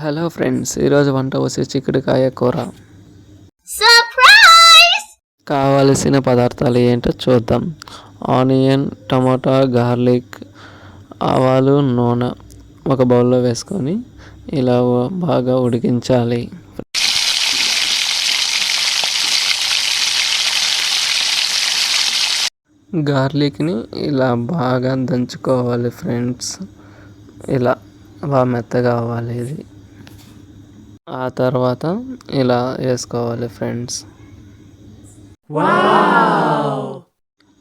Hello friends ఈరోజు వంట వచ్చి చిక్కుడుకాయ కూర. కావలసిన పదార్థాలు ఏంటో చూద్దాం. ఆనియన్ టమాటా గార్లిక్ ఆవాలు నూనె ఒక బౌల్లో వేసుకొని ఇలా బాగా ఉడికించాలి. గార్లిక్ని ఇలా బాగా దంచుకోవాలి ఫ్రెండ్స్ ఇలా బాగా మెత్తగా అవ్వాలి ఇది. ఆ తర్వాత ఇలా వేసుకోవాలి ఫ్రెండ్స్.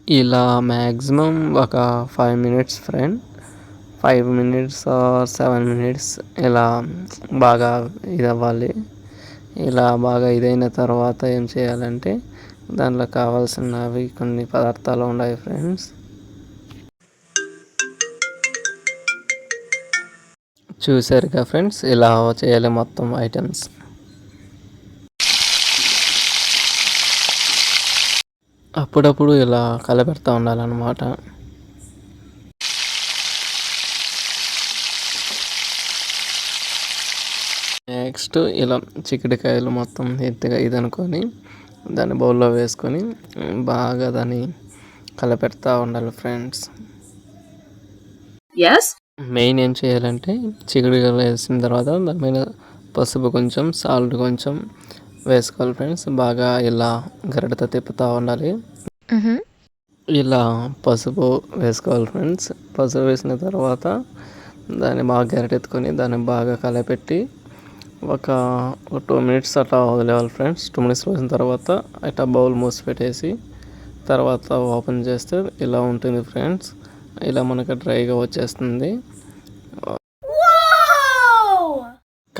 ఇలా మ్యాక్సిమం ఒక five minutes friend. Five minutes or seven minutes ఇలా బాగా ఇది అవ్వాలి ఇలా బాగా ఇదైన తర్వాత ఏం చేయాలంటే దాంట్లో కావాల్సినవి కొన్ని పదార్థాలు ఉన్నాయి ఫ్రెండ్స్. చూసారుగా ఫ్రెండ్స్ ఇలా చేయాలి మొత్తం ఐటమ్స్ అప్పుడప్పుడు ఇలా కలపెడతా ఉండాలన్నమాట. నెక్స్ట్ ఇలా చిక్కుడుకాయలు మొత్తం ఎత్తుగా ఇది అనుకొని దాన్ని బౌల్లో వేసుకొని బాగా దాన్ని కలపెడతా ఉండాలి ఫ్రెండ్స్. మెయిన్ ఏం చేయాలంటే చిక్కుడుకాయలు వేసిన తర్వాత దాని మీద పసుపు కొంచెం సాల్ట్ కొంచెం వేసుకోవాలి ఫ్రెండ్స్ బాగా ఇలా గరిటతో తిప్పుతూ ఉండాలి. ఇలా పసుపు వేసుకోవాలి ఫ్రెండ్స్ పసుపు వేసిన తర్వాత దాన్ని బాగా గరిటెత్తుకొని దాన్ని బాగా కలపెట్టి ఒక టూ మినిట్స్ అట్లా వదిలేవాలి ఫ్రెండ్స్ టూ మినిట్స్ వచ్చిన తర్వాత అట్లా బౌల్ మూసి పెట్టేసి తర్వాత ఓపెన్ చేస్తే ఇలా ఉంటుంది ఫ్రెండ్స్ ఇలా మనకు డ్రైగా వచ్చేస్తుంది.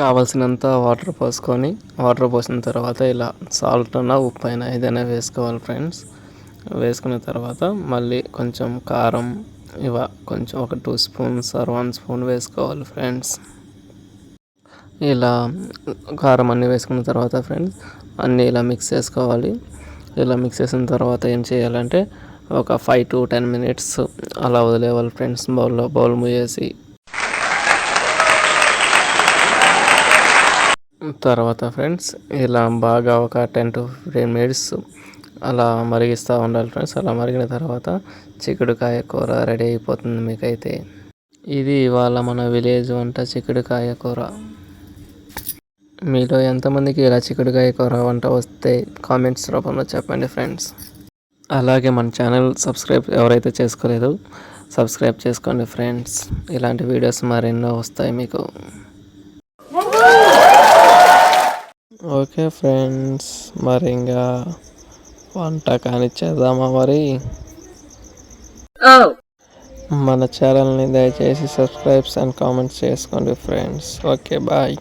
కావాల్సినంత వాటర్ పోసుకొని వాటర్ పోసిన తర్వాత ఇలా సాల్ట్ అన్న ఉప్పు అయినా ఏదైనా వేసుకోవాలి ఫ్రెండ్స్ వేసుకున్న తర్వాత మళ్ళీ కొంచెం కారం ఇవ కొంచెం ఒక two spoons or one spoon వేసుకోవాలి ఫ్రెండ్స్ ఇలా కారం అన్నీ వేసుకున్న తర్వాత ఫ్రెండ్స్ అన్నీ ఇలా మిక్స్ చేసుకోవాలి. ఇలా మిక్స్ చేసిన తర్వాత ఏం చేయాలంటే ఒక ఫైవ్ టు టెన్ మినిట్స్ అలా వదిలేవాలి ఫ్రెండ్స్ బౌల్లో బౌల్ మూసేసి తర్వాత ఫ్రెండ్స్ ఇలా బాగా ఒక టెన్ టు ఫిఫ్టీన్ మినిట్స్ అలా మరిగిస్తూ ఉండాలి ఫ్రెండ్స్. అలా మరిగిన తర్వాత చిక్కుడుకాయ కూర రెడీ అయిపోతుంది మీకైతే. ఇది ఇవాళ మన విలేజ్ వంట చిక్కుడుకాయ కూర. మీలో ఎంతమందికి ఇలా చిక్కుడుకాయ కూర వంట వస్తే కామెంట్స్ రూపంలో చెప్పండి ఫ్రెండ్స్. అలాగే మన ఛానల్ సబ్స్క్రైబ్ ఎవరైతే చేసుకోలేదో సబ్స్క్రైబ్ చేసుకోండి ఫ్రెండ్స్. ఇలాంటి వీడియోస్ మరెన్నో వస్తాయి మీకు. ఓకే ఫ్రెండ్స్ మరి ఇంకా వంట కానిచ్చేద్దామా మరి? మన ఛానల్ని దయచేసి సబ్స్క్రైబ్స్ అండ్ కామెంట్స్ చేసుకోండి ఫ్రెండ్స్. Okay bye.